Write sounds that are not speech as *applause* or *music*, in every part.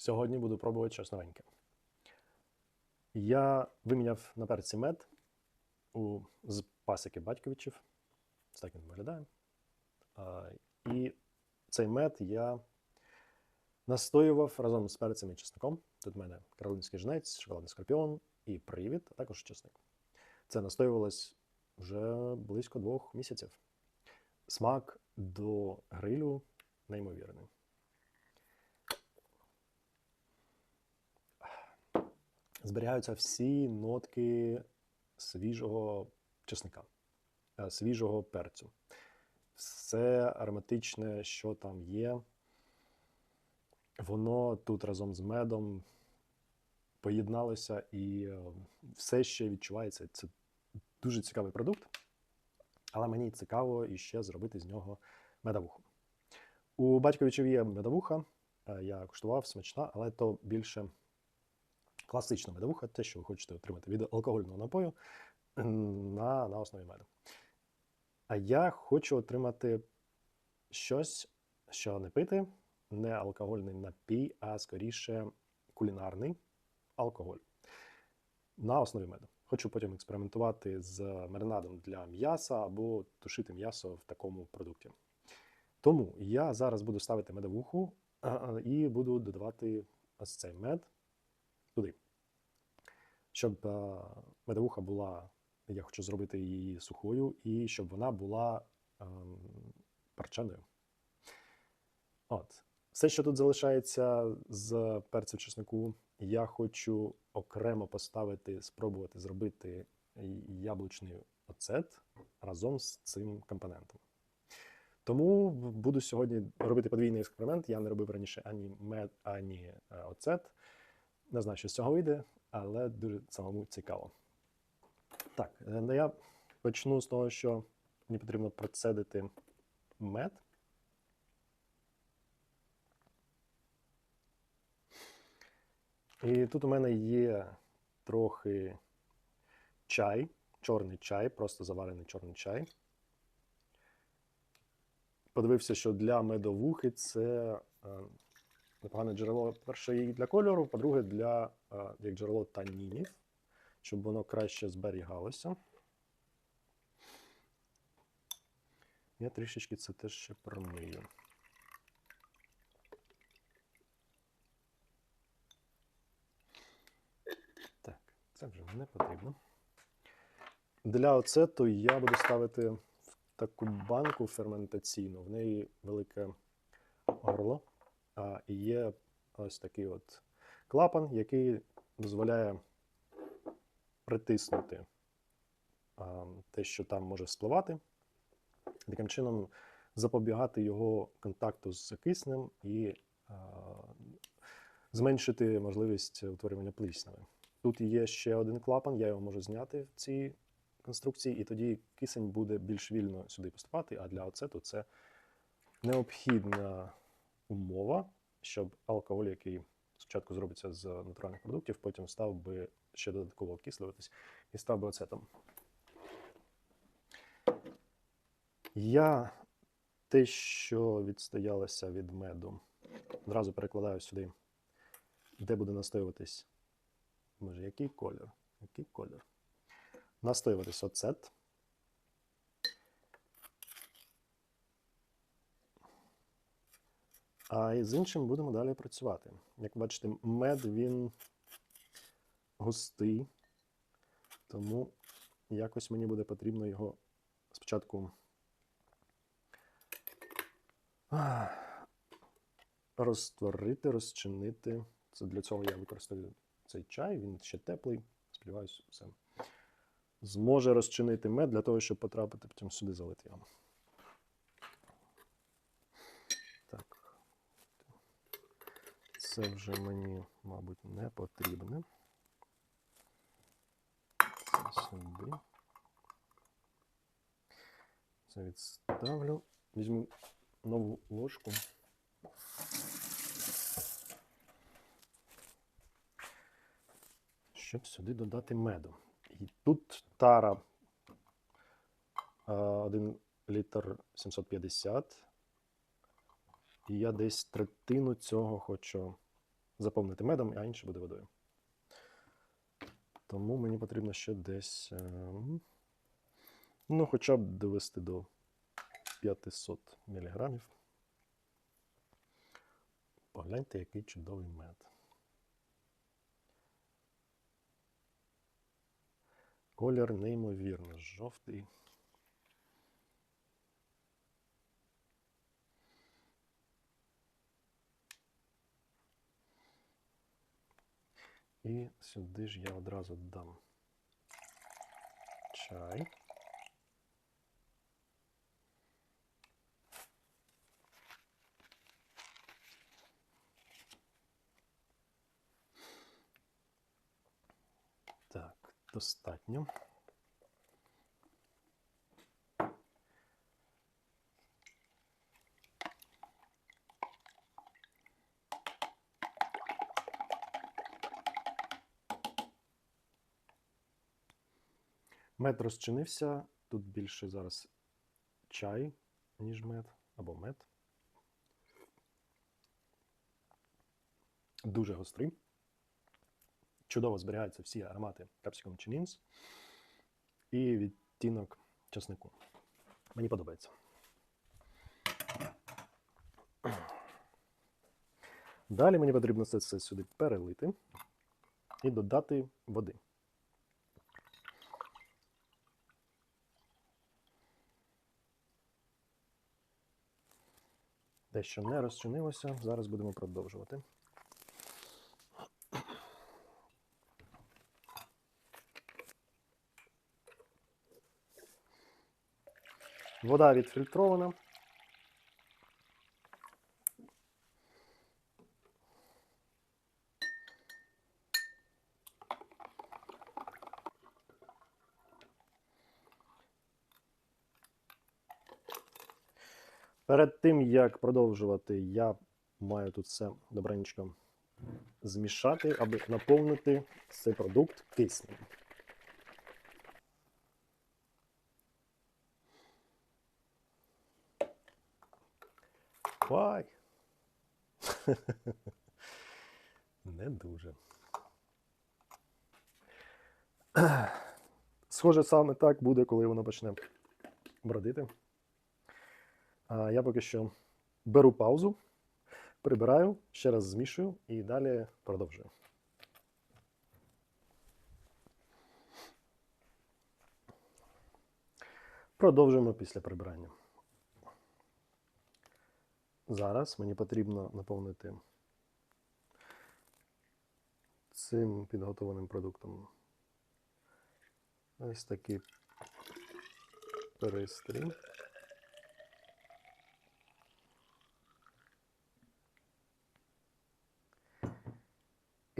Сьогодні буду пробувати щось новеньке. Я виміняв на перці мед у, з пасіки батьковичів. Ось так він виглядає. А, і цей мед я настоював разом з перцем і чесником. Тут в мене каролинський жнець, шоколадний скорпіон і привід, а також чесник. Це настоювалось вже близько двох місяців. Смак до грилю неймовірний. Зберігаються всі нотки свіжого чесника, е, свіжого перцю. Все ароматичне, що там є, воно тут разом з медом поєдналося і е, все ще відчувається. Це дуже цікавий продукт, але мені цікаво іще зробити з нього медовуху. У батьковичів є медовуха, е, я куштував, смачна, але то більше класична медовуха, те, що ви хочете отримати від алкогольного напою на, на основі меду. А я хочу отримати щось, що не пити, не алкогольний напій, а скоріше кулінарний алкоголь на основі меду. Хочу потім експериментувати з маринадом для м'яса або тушити м'ясо в такому продукті. Тому я зараз буду ставити медовуху і буду додавати ось цей мед туди. Щоб медовуха була, я хочу зробити її сухою, і щоб вона була ем, парчаною. От. Все, що тут залишається з перцю чеснику, я хочу окремо поставити, спробувати зробити яблучний оцет разом з цим компонентом. Тому буду сьогодні робити подвійний експеримент. Я не робив раніше ані мед, ані е, оцет. Не знаю, що з цього вийде, але дуже самому цікаво. Так, е, ну, я почну з того, що мені потрібно процедити мед. І тут у мене є трохи чай, чорний чай, просто заварений чорний чай. Подивився, що для медовухи це е, непогане джерело, перше, і для кольору, по-друге, для е, як джерело танінів, щоб воно краще зберігалося. Я трішечки це теж ще промию. Так, це вже не потрібно. Для оцету я буду ставити в таку банку ферментаційну. В неї велике горло. І є ось такий от клапан, який дозволяє притиснути те, що там може спливати. Таким чином запобігати його контакту з киснем і зменшити можливість утворювання плісняви. Тут є ще один клапан, я його можу зняти в цій конструкції, і тоді кисень буде більш вільно сюди поступати, а для оцету це необхідна умова, щоб алкоголь, який спочатку зробиться з натуральних продуктів, потім став би ще додатково окислюватись і став би оцетом. Я те, що відстоялося від меду, одразу перекладаю сюди, де буде настоюватись. Може, який колір? Який колір? Настоюватись оцет. А з іншим будемо далі працювати. Як бачите, мед він густий, тому якось мені буде потрібно його спочатку розтворити, розчинити. Це для цього я використовую цей чай, він ще теплий. Сподіваюся, все зможе розчинити мед для того, щоб потрапити потім сюди залити його. Це вже мені, мабуть, не потрібне. Це сюди. Це відставлю. Візьму нову ложку. Щоб сюди додати меду. І тут тара 1 літр 750. І я десь третину цього хочу заповнити медом, а інше буде водою. Тому мені потрібно ще десь, е, ну, хоча б довести до 500 мг. Погляньте, який чудовий мед. Колір неймовірно жовтий. І сюди ж я одразу дам чай. Так, достатньо. Мед розчинився. Тут більше зараз чай, ніж мед, або мед. Дуже гострий. Чудово зберігаються всі аромати Capsicum Chinins і відтінок часнику. Мені подобається. Далі мені потрібно це все сюди перелити і додати води. Дещо не розчинилося. Зараз будемо продовжувати. Вода відфільтрована. Перед тим, як продовжувати, я маю тут все добренько змішати, аби наповнити цей продукт киснем. Вай! *laughs* Не дуже. *clears throat* Схоже, саме так буде, коли воно почне бродити. Я поки що беру паузу, прибираю, ще раз змішую і далі продовжую. Продовжуємо після прибирання. Зараз мені потрібно наповнити цим підготованим продуктом ось такий пристрій.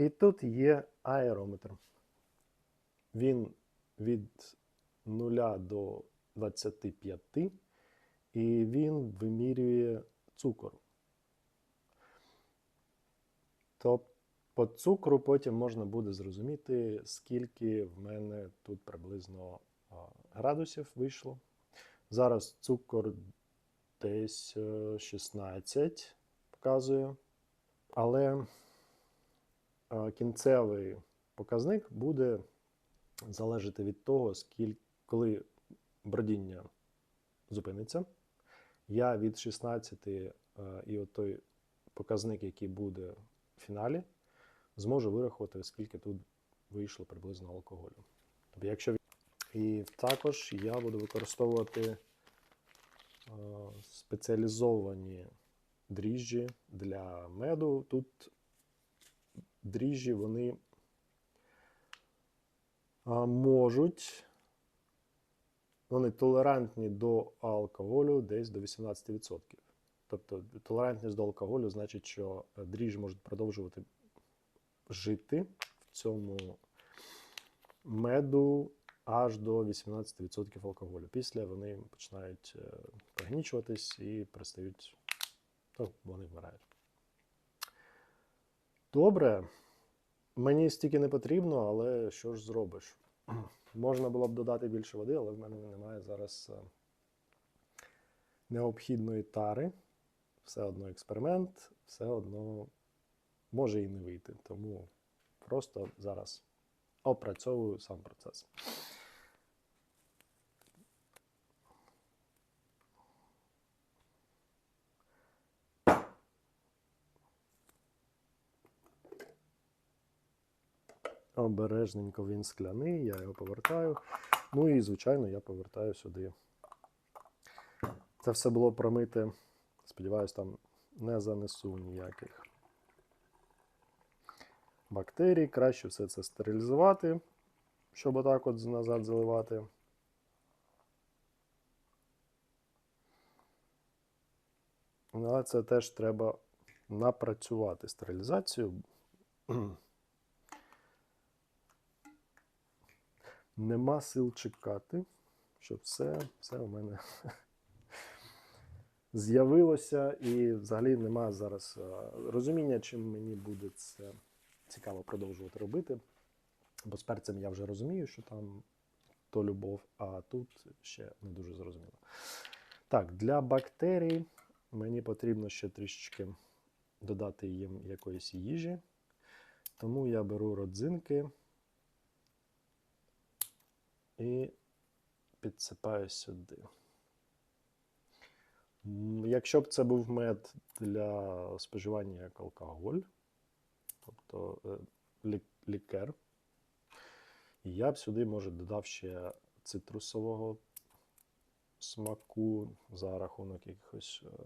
І тут є аерометр. Він від 0 до 25, і він вимірює цукор. Тобто по цукру потім можна буде зрозуміти, скільки в мене тут приблизно градусів вийшло. Зараз цукор десь е, 16 показує, але е, кінцевий показник буде залежати від того, скільки, коли бродіння зупиниться. Я від 16 е, і от той показник, який буде в фіналі, зможу вирахувати, скільки тут вийшло приблизно алкоголю. Тобто, якщо і також я буду використовувати е, спеціалізовані дріжджі для меду. Тут дріжджі вони можуть, вони толерантні до алкоголю десь до 18%. Тобто толерантність до алкоголю значить, що дріжджі можуть продовжувати жити в цьому меду аж до 18% алкоголю. Після вони починають е, пригнічуватись і перестають, ну, вони вмирають. Добре. Мені стільки не потрібно, але що ж зробиш? *clears throat* Можна було б додати більше води, але в мене немає зараз е, необхідної тари. Все одно експеримент, все одно може і не вийти. Тому просто зараз опрацьовую сам процес. Обережненько він скляний, я його повертаю. Ну і, звичайно, я повертаю сюди. Це все було промите. Сподіваюсь, там не занесу ніяких бактерій. Краще все це стерилізувати, щоб отак от назад заливати. Ну, Але це теж треба напрацювати стерилізацію. *clears throat* Нема сил чекати, щоб все, все у мене *laughs* з'явилося, і взагалі нема зараз е, розуміння, чим мені буде це цікаво продовжувати робити. Бо з перцем я вже розумію, що там то любов, а тут ще не дуже зрозуміло. Так, для бактерій мені потрібно ще трішечки додати їм якоїсь їжі. Тому я беру родзинки і підсипаю сюди. Якщо б це був мед для споживання як алкоголь, тобто е, лі- лікер, я б сюди, може, додав ще цитрусового смаку за рахунок якихось е,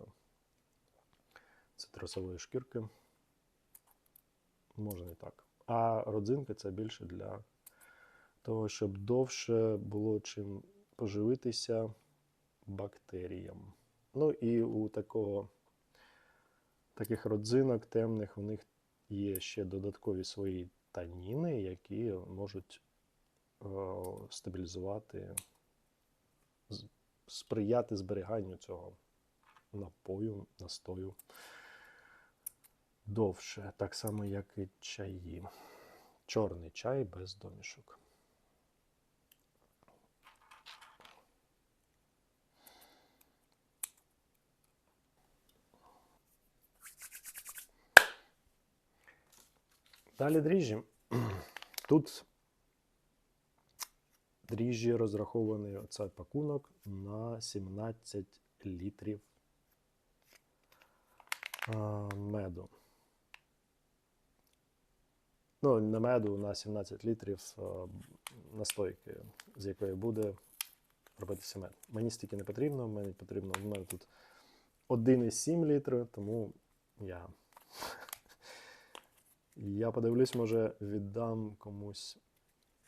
цитрусової шкірки. Можна і так. А родзинки це більше для того, щоб довше було чим поживитися бактеріям. Ну і у такого, таких родзинок темних у них є ще додаткові свої таніни, які можуть е, стабілізувати, сприяти зберіганню цього напою, настою довше, так само, як і чаї. Чорний чай без домішок. Далі дріжджі. *clears throat* Тут дріжджі розрахований оцей пакунок на 17 літрів меду. Ну, не меду на 17 літрів настойки, з якої буде робитися мед. Мені стільки не потрібно, мені потрібно, в мене тут 1,7 літри, тому я. Я подивлюсь, може, віддам комусь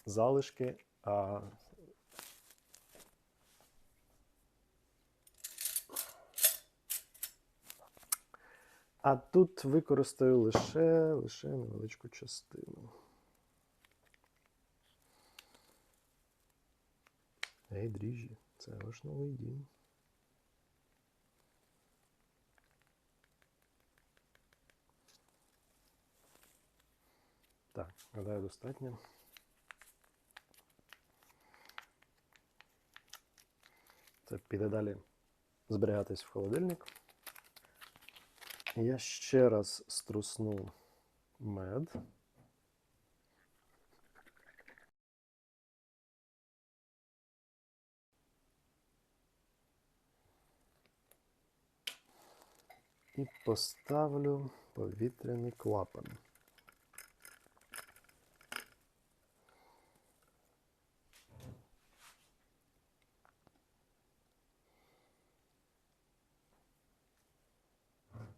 залишки, а А тут використаю лише, лише невеличку частину. Ей, дріжджі, це ваш новий дім. Так, гадаю, достатньо. Це піде далі зберігатись в холодильник. Я ще раз струсну мед. І поставлю повітряний клапан.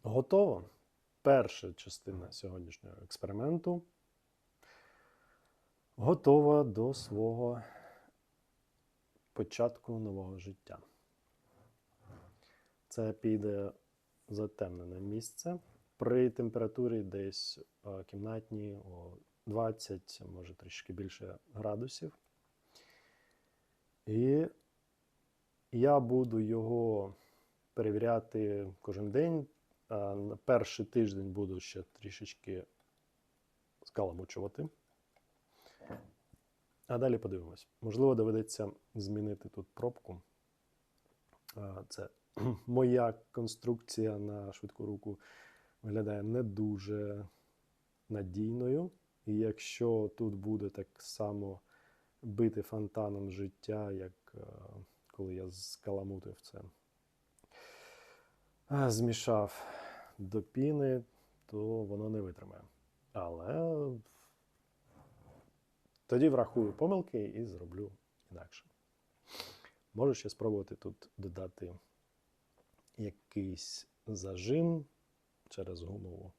Готово. Перша частина сьогоднішнього експерименту готова до свого початку нового життя. Це піде затемнене місце при температурі десь е, кімнатній о 20, може трішки більше градусів. І я буду його перевіряти кожен день. На перший тиждень буду ще трішечки скаламучувати. А далі подивимось. Можливо, доведеться змінити тут пробку. Це *clears throat* моя конструкція на швидку руку виглядає не дуже надійною. І якщо тут буде так само бити фонтаном життя, як е, коли я скаламутив це, змішав до піни, то воно не витримає. Але тоді врахую помилки і зроблю інакше. Можу ще спробувати тут додати якийсь зажим через гумову.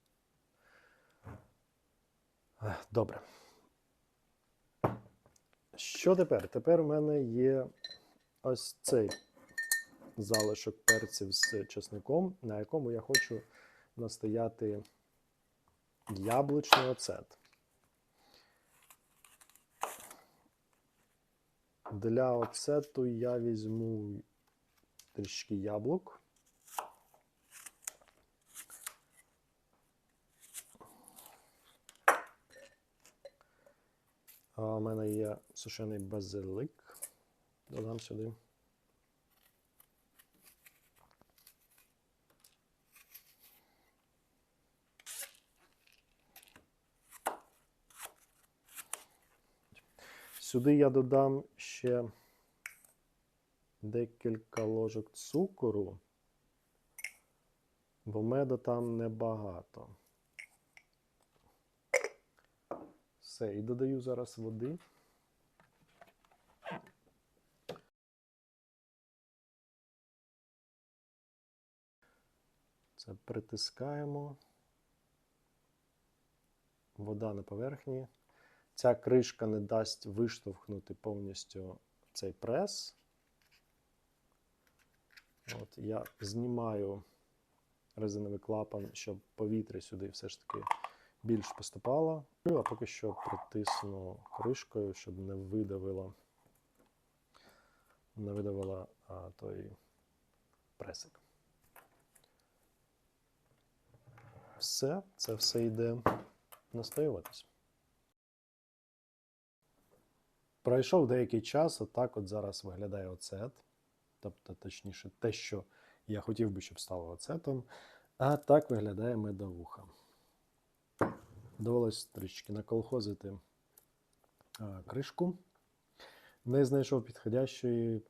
Добре. Що тепер? Тепер у мене є ось цей залишок перців з чесником, на якому я хочу настояти яблучний оцет. Для оцету я візьму трішки яблук. А у мене є сушений базилик. Додам сюди. Сюди я додам ще декілька ложок цукору, бо меду там небагато. Все, і додаю зараз води. Це притискаємо. Вода на поверхні. Ця кришка не дасть виштовхнути повністю цей прес. От Я знімаю резиновий клапан, щоб повітря сюди все ж таки більш поступало. Ну, А поки що притисну кришкою, щоб не видавило, не видавило а, той пресик. Все, це все йде настоюватись. Пройшов деякий час, отак от зараз виглядає оцет. Тобто, точніше, те, що я хотів би, щоб стало оцетом. А так виглядає медовуха. Довелось трішки наколхозити а, кришку. Не знайшов підходящої,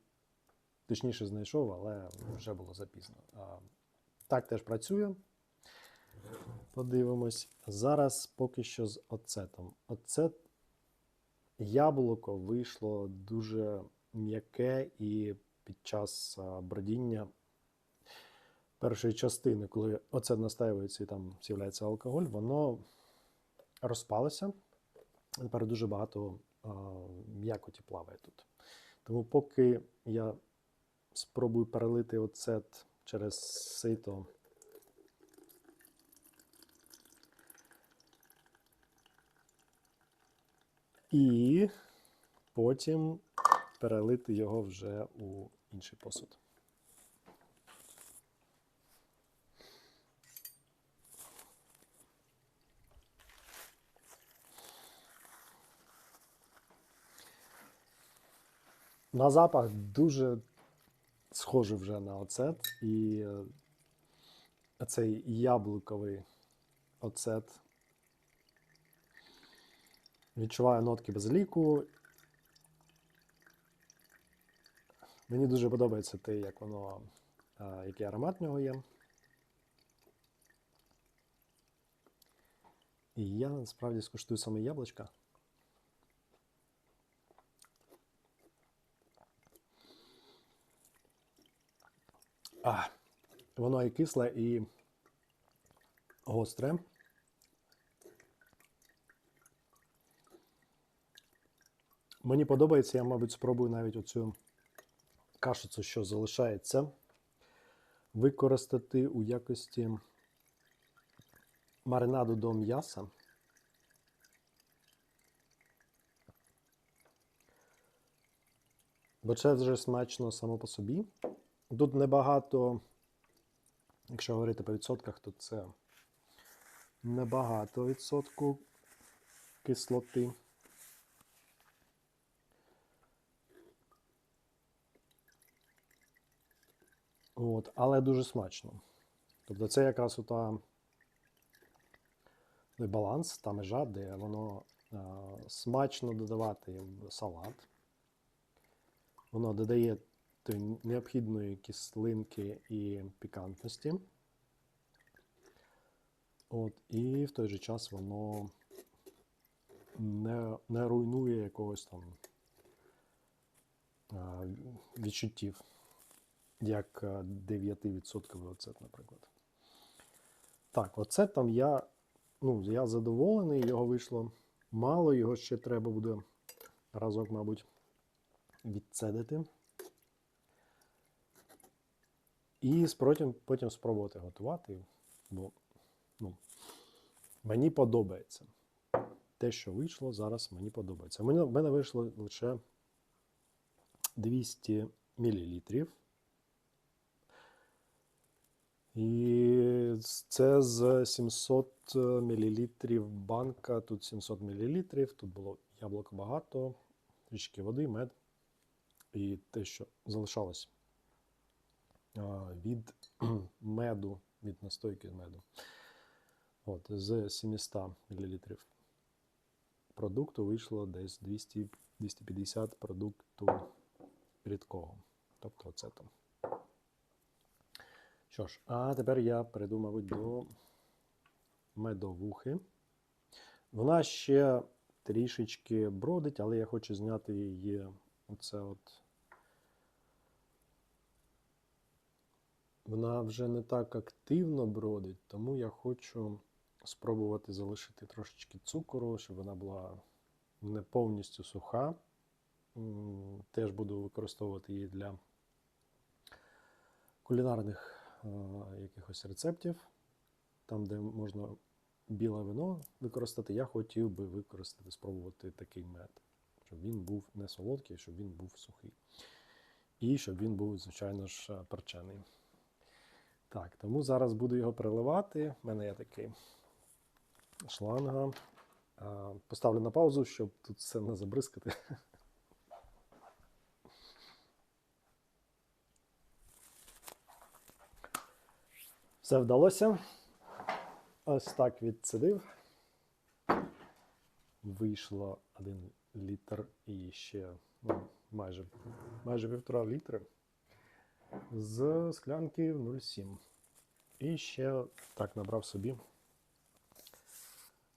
точніше, знайшов, але вже було запізно. А, так теж працює. Подивимось. Зараз поки що з оцетом. Оцет яблуко вийшло дуже м'яке і під час бродіння першої частини, коли оцет настаюється і там з'являється алкоголь, воно розпалося. Тепер дуже багато м'якоті плаває тут. Тому поки я спробую перелити оцет через сито. І потім перелити його вже у інший посуд. На запах дуже схожий вже на оцет, і е, цей яблуковий оцет Відчуваю нотки базиліку. Мені дуже подобається те, як воно, який аромат в нього є. І я насправді скуштую саме яблучка. А, воно і кисле, і гостре. Мені подобається, я, мабуть, спробую навіть оцю кашицю, що залишається, використати у якості маринаду до м'яса. Бо це вже смачно само по собі. Тут небагато, якщо говорити по відсотках, то це небагато відсотку кислоти. От, але дуже смачно. Тобто це якраз ота баланс, та межа, де воно е, смачно додавати в салат. Воно додає необхідної кислинки і пікантності. От, і в той же час воно не, не руйнує якогось там а, відчуттів, як 9% оцет, наприклад. Так, оцет там я, ну, я задоволений, його вийшло мало, його ще треба буде разок, мабуть, відцедити. І потім, потім спробувати готувати, бо ну, мені подобається. Те, що вийшло, зараз мені подобається. У мене вийшло лише 200 мл. І це з 700 мл банка, тут 700 мл, тут було яблуко багато, трішки води, мед. І те, що залишалось від *clears throat* меду, від настойки меду. От, з 700 мл продукту вийшло десь 200, 250 продукту рідкого. Тобто оцету. Що ж, а тепер я перейду, мабуть, до медовухи. Вона ще трішечки бродить, але я хочу зняти її оце от. Вона вже не так активно бродить, тому я хочу спробувати залишити трошечки цукору, щоб вона була не повністю суха. Теж буду використовувати її для кулінарних якихось рецептів. Там, де можна біле вино використати, я хотів би використати, спробувати такий мед, щоб він був не солодкий, щоб він був сухий. І щоб він був, звичайно ж, е, перчений. Так, тому зараз буду його переливати. У мене є такий шланга. Поставлю на паузу, щоб тут все не забризкати. *laughs* Все вдалося. Ось так відсидив. Вийшло 1 літр і ще ну, майже, майже півтора літри з склянки 0,7. І ще так набрав собі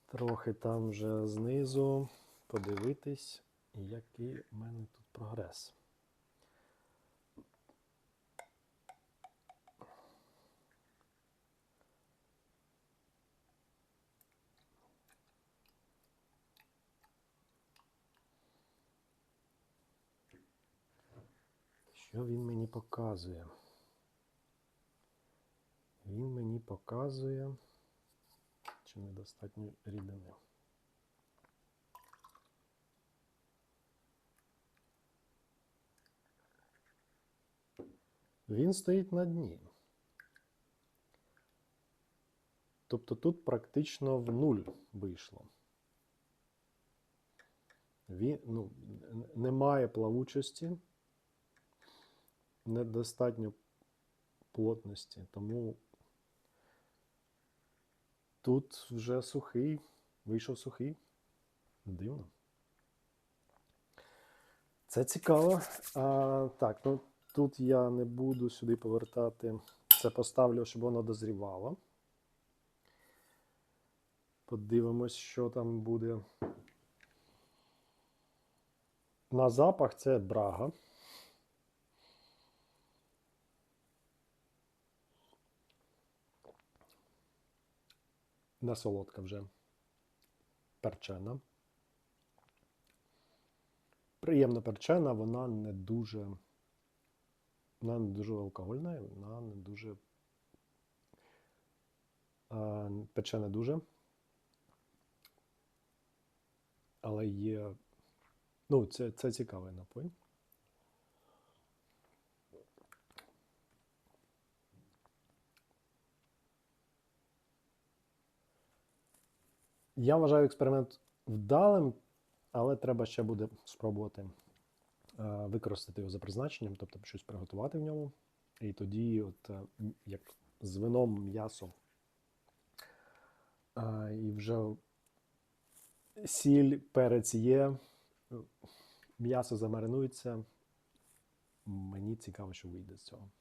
трохи там вже знизу подивитись, який в мене тут прогрес. Що він мені показує? Він мені показує, чи недостатньо рідини. Він стоїть на дні. Тобто тут практично в нуль вийшло. Він, ну, немає плавучості, недостатньо плотності, тому тут вже сухий, вийшов сухий. Дивно. Це цікаво. А, так, ну тут я не буду сюди повертати. Це поставлю, щоб воно дозрівало. Подивимось, що там буде. На запах це брага. Не солодка вже. Перчена. Приємно перчена, вона не дуже. Вона не дуже алкогольна, вона не дуже. А, пече не дуже. Але є. Ну, це, це цікавий напой. Я вважаю експеримент вдалим, але треба ще буде спробувати е, використати його за призначенням, тобто щось приготувати в ньому. І тоді, от, е, як з вином м'ясо і вже сіль, перець є, м'ясо замаринується. Мені цікаво, що вийде з цього.